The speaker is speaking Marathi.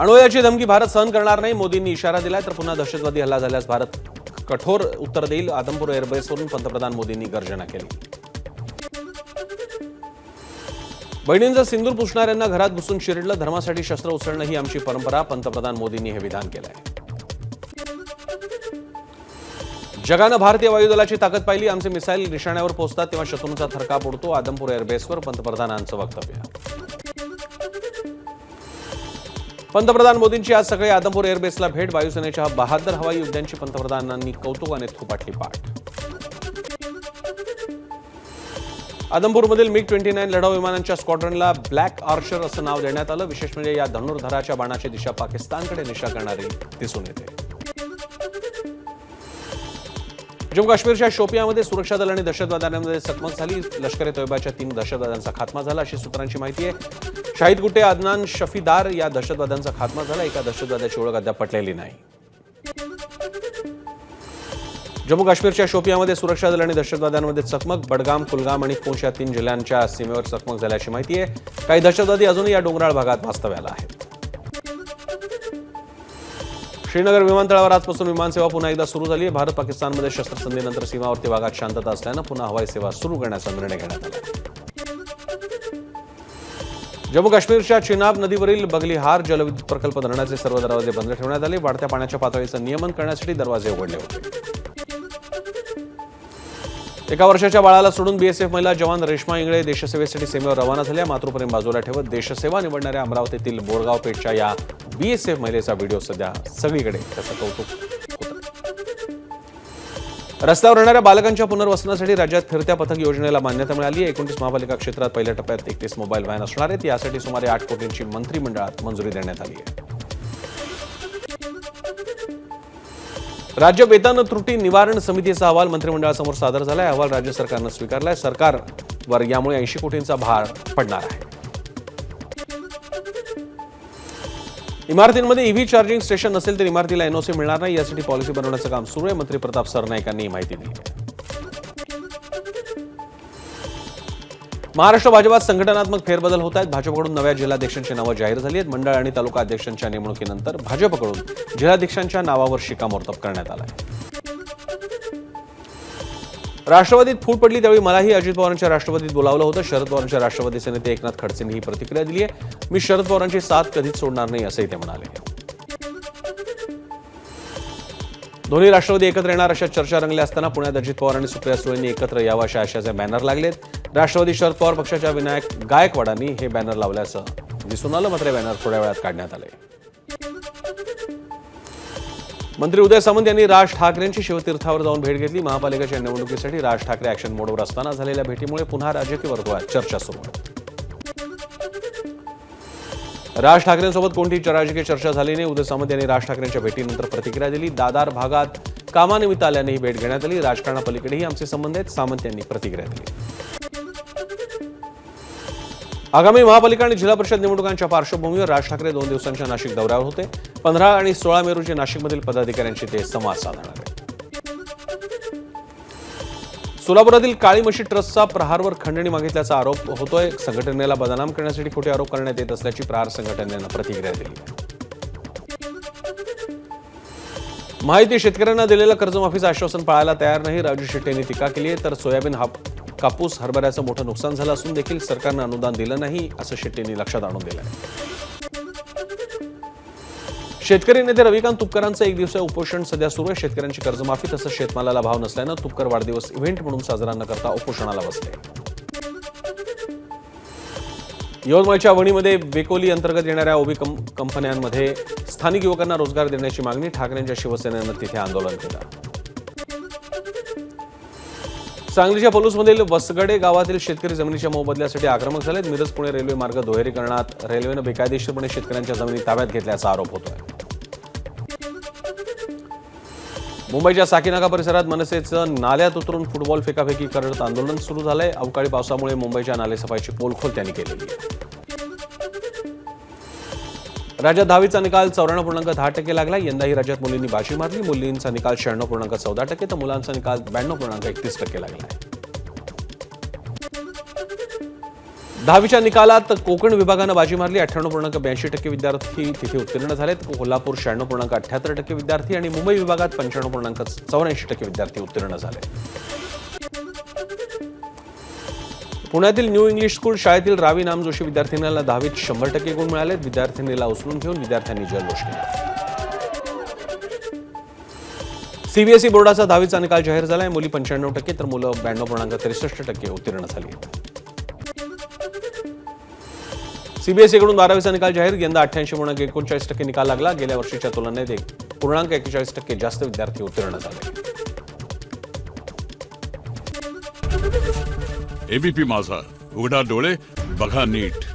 अणुयाची धमकी भारत सहन करणार नाही मोदींनी इशारा दिलाय तर पुन्हा दहशतवादी हल्ला झाल्यास भारत कठोर उत्तर देईल. आदमपूर एअरबेसवरून पंतप्रधान मोदींनी गर्जना केली. बहिणींचं सिंदूर पुसणाऱ्यांना घरात घुसून चिरडलं धर्मासाठी शस्त्र उचलणं ही आमची परंपरा पंतप्रधान मोदींनी हे विधान केलंय. जगानं भारतीय वायुदलाची ताकद पाहिली आमचे मिसाईल निशाण्यावर पोहोचतात तेव्हा शत्रूंचा थरकाप उडतो आदमपूर एअरबेसवर पंतप्रधानांचं वक्तव्य. पंतप्रधान मोदींची आज सकाळी आदमपूर एअरबेसला भेट. वायुसेनेच्या बहादर हवाई युद्धांची पंतप्रधानांनी कौतुकाने थोपाटली पाठ. आदमपूरमधील मिग ट्वेंटी नाईन लढाऊ विमानांच्या स्क्वॉड्रनला ब्लॅक आर्शर असं नाव देण्यात आलं. विशेष म्हणजे या धनुर्धराच्या बाणाची दिशा पाकिस्तानकडे निशा करणारी दिसून येते. जम्मू काश्मीरच्या शोपियामध्ये सुरक्षा दल आणि दहशतवाद्यांमध्ये चकमक झाली. लष्कर ए तोयबाच्या तीन दहशतवाद्यांचा खात्मा झाला अशी सूत्रांची माहिती आहे. शाहिद गुटे अदनान शफीदार या दहशतवाद्यांचा खात्मा झाला. एका दहशतवाद्याची ओळख अद्याप पटलेली नाही. जम्मू काश्मीरच्या शोपियामध्ये सुरक्षा दल आणि दहशतवाद्यांमध्ये चकमक बडगाम कुलगाम आणि पूंछ या तीन जिल्ह्यांच्या सीमेवर चकमक झाल्याची माहिती आहे. काही दहशतवादी अजूनही या डोंगराळ भागात वास्तव्याला आहेत. श्रीनगर विमानतळावर आजपासून विमानसेवा पुन्हा एकदा सुरू झाली आहे. भारत पाकिस्तानमध्ये शस्त्रसंधीनंतर सीमावर्ती भागात शांतता असल्यानं पुन्हा हवाई सेवा सुरू करण्याचा निर्णय घेण्यात आला. जम्मू काश्मीरच्या चिनाब नदीवरील बगलीहार जलविद्युत प्रकल्प धरणाचे सर्व दरवाजे बंद ठेवण्यात आले. वाढत्या पाण्याच्या पातळीचं नियमन करण्यासाठी दरवाजे उघडले होते. एका वर्षाच्या बाळाला सोडून बीएसएफ महिला जवान रेश्मा इंगळे देशसेवेसाठी सीमेवर रवाना झाल्या. मातृप्रेम बाजूला ठेवत देशसेवा निवडणाऱ्या अमरावतीतील बोरगाव पेठच्या या बीएसएफ महिलेचा व्हिडिओ सध्या सगळीकडे त्याचं कौतुक रस्त्यावर राहणाऱ्या बालकांच्या पुनर्वसनासाठी राज्यात फिरत्या पथक योजनेला मान्यता मिळाली. आहे एकोणतीस महापालिका क्षेत्रात पहिल्या टप्प्यात एकतीस मोबाईल व्हॅन असणार आहेत. यासाठी सुमारे आठ कोटींची मंत्रिमंडळात मंजुरी देण्यात आली आहे. राज्य वेतन त्रुटी निवारण समितीचा अहवाल मंत्रिमंडळासमोर सादर झाला आहे अहवाल राज्य सरकारनं स्वीकारलाय. सरकारवर यामुळे ऐंशी कोटींचा भार पडणार आहे. इमारतींमध्ये ईव्ही चार्जिंग स्टेशन नसेल तर इमारतीला एनओसी मिळणार नाही. यासाठी पॉलिसी बनवण्याचं काम सुरू आहे. मंत्री प्रताप सरनाईक यांनी ही माहिती दिली. महाराष्ट्र भाजपात संघटनात्मक फेरबदल होत आहेत. भाजपकडून नव्या जिल्हाध्यक्षांची नावं जाहीर झाली आहेत. मंडळ आणि तालुका अध्यक्षांच्या नेमणुकीनंतर भाजपकडून जिल्हाध्यक्षांच्या नावावर शिक्कामोर्तब करण्यात आलं आहे राष्ट्रवादीत फूट पडली त्यावेळी मलाही अजित पवारांच्या राष्ट्रवादीत बोलावलं होतं. शरद पवारांच्या राष्ट्रवादीचे नेते एकनाथ खडसेंनी ही प्रतिक्रिया दिली आहे. मी शरद पवारांची साथ कधीच सोडणार नाही असंही ते म्हणाले. दोन्ही राष्ट्रवादी एकत्र येणार अशा चर्चा रंगल्या असताना पुण्यात अजित पवार आणि सुप्रिया सुळेंनी एकत्र यावं अशा आशाचे बॅनर लागलेत. राष्ट्रवादी शरद पवार पक्षाच्या विनायक गायकवाडांनी हे बॅनर लावल्याचं दिसून आलं. मात्र हे बॅनर थोड्या वेळात काढण्यात आले मंत्री उदय सामंत यांनी राज ठाकरेंची शिवतीर्थावर जाऊन भेट घेतली. महापालिकेच्या निवडणुकीसाठी राज ठाकरे ऍक्शन मोडवर असताना झालेल्या भेटीमुळे पुन्हा राजकीय वर्तुळात चर्चा सुरू आहे. राज ठाकरेंसोबत कोणतीही राजकीय चर्चा झाली नाही? उदय सामंत यांनी राज ठाकरेंच्या भेटीनंतर प्रतिक्रिया दिली. दादार भागात कामानिमित्त आल्याने ही भेट घेण्यात आली. राजकारणापलीकडेही आमचे संबंध आहेत. सामंत यांनी प्रतिक्रिया दिली. आगामी महापालिका आणि जिल्हा परिषद निवडणुकांच्या पार्श्वभूमीवर राज ठाकरे दोन दिवसांच्या नाशिक दौऱ्यावर होते. पंधरा आणि सोळा मे रोजी नाशिकमधील पदाधिकाऱ्यांशी ते संवाद साधणार आहेत. सोलापुरातील काळी म्हशी ट्रस्टचा प्रहारवर खंडणी मागितल्याचा आरोप होतोय. संघटनेला बदनाम करण्यासाठी खोटे आरोप करण्यात येत असल्याची प्रहार संघटनेनं प्रतिक्रिया दिली. माहिती शेतकऱ्यांना दिलेलं कर्जमाफीचं आश्वासन पाळायला तयार नाही. राजू शेट्टी यांनी टीका केली आहे तर सोयाबीन हाप कापूस हरभऱ्याचं मोठं नुकसान झालं असून देखील सरकारनं अनुदान दिलं नाही असं शेट्टींनी लक्षात आणून दिलं आहे शेतकरी नेते रविकांत तुपकरांचं एक दिवसीय उपोषण सध्या सुरू आहे. शेतकऱ्यांची कर्जमाफी तसंच शेतमालाला भाव नसल्यानं तुपकर वाढदिवस इव्हेंट म्हणून साजरा न करता उपोषणाला बसले. यवतमाळच्या वणीमध्ये वेकोली अंतर्गत येणाऱ्या ओबी कं कंपन्यांमध्ये स्थानिक युवकांना रोजगार देण्याची मागणी ठाकरेंच्या शिवसेनेनं तिथे आंदोलन केलं. सांगलीच्या पलूसमधील वसगडे गावातील शेतकरी जमिनीच्या मोबदल्यासाठी आक्रमक झालेत. मिरज पुणे रेल्वे मार्ग दुहेरीकरणात रेल्वेनं बेकायदेशीरपणे शेतकऱ्यांच्या जमिनी ताब्यात घेतल्याचा आरोप होतोय. मुंबईच्या साकीनाका परिसरात मनसेचं नाल्यात उतरून फुटबॉल फेकाफेकी करत आंदोलन सुरू झालंय. अवकाळी पावसामुळे मुंबईच्या नालेसफाईची पोलखोल त्यांनी केलेली आहे. राज्यात दहावीचा निकाल चौऱ्याण्णव पूर्णांक दहा टक्के लागला यंदाही राज्यात मुलींनी बाजी मारली. मुलींचा निकाल शहाण्णव पूर्णांक चौदा टक्के तर मुलांचा निकाल ब्याण्णव पूर्णांक एकतीस टक्के लागला आहे दहावीच्या निकालात कोकण विभागानं बाजी मारली अठ्ठ्याण्णव पूर्णांक ब्याऐंशी टक्के विद्यार्थी तिथे उत्तीर्ण झालेत. कोल्हापूर शहाण्णव पूर्णांक अठ्ठ्याहत्तर टक्के विद्यार्थी आणि मुंबई विभागात पंच्याण्णव पूर्णांक चौऱ्याऐंशी टक्के विद्यार्थी उत्तीर्ण झाले. पुण्यातील न्यू इंग्लिश स्कूल शाळेतील रावी नाम जोशी विद्यार्थिनीला दहावीत शंभर टक्के गुण मिळाले विद्यार्थिनीला उचलून घेऊन विद्यार्थ्यांनी जल्लोष केला. सीबीएसई बोर्डाचा दहावीचा निकाल जाहीर झालाय. मुली पंच्याण्णव टक्के तर मुलं ब्याण्णव पूर्णांक त्रेसष्ट टक्के उत्तीर्ण झाली. सीबीएसई कडून बारावीचा निकाल जाहीर. यंदा अठ्ठ्याऐंशी पूर्णांक एकोणचाळीस टक्के निकाल लागला. गेल्या वर्षीच्या तुलनेत एक पूर्णांक एकेचाळीस टक्के जास्त विद्यार्थी उत्तीर्ण झाले. एबीपी माझा. उघडा डोळे बघा नीट.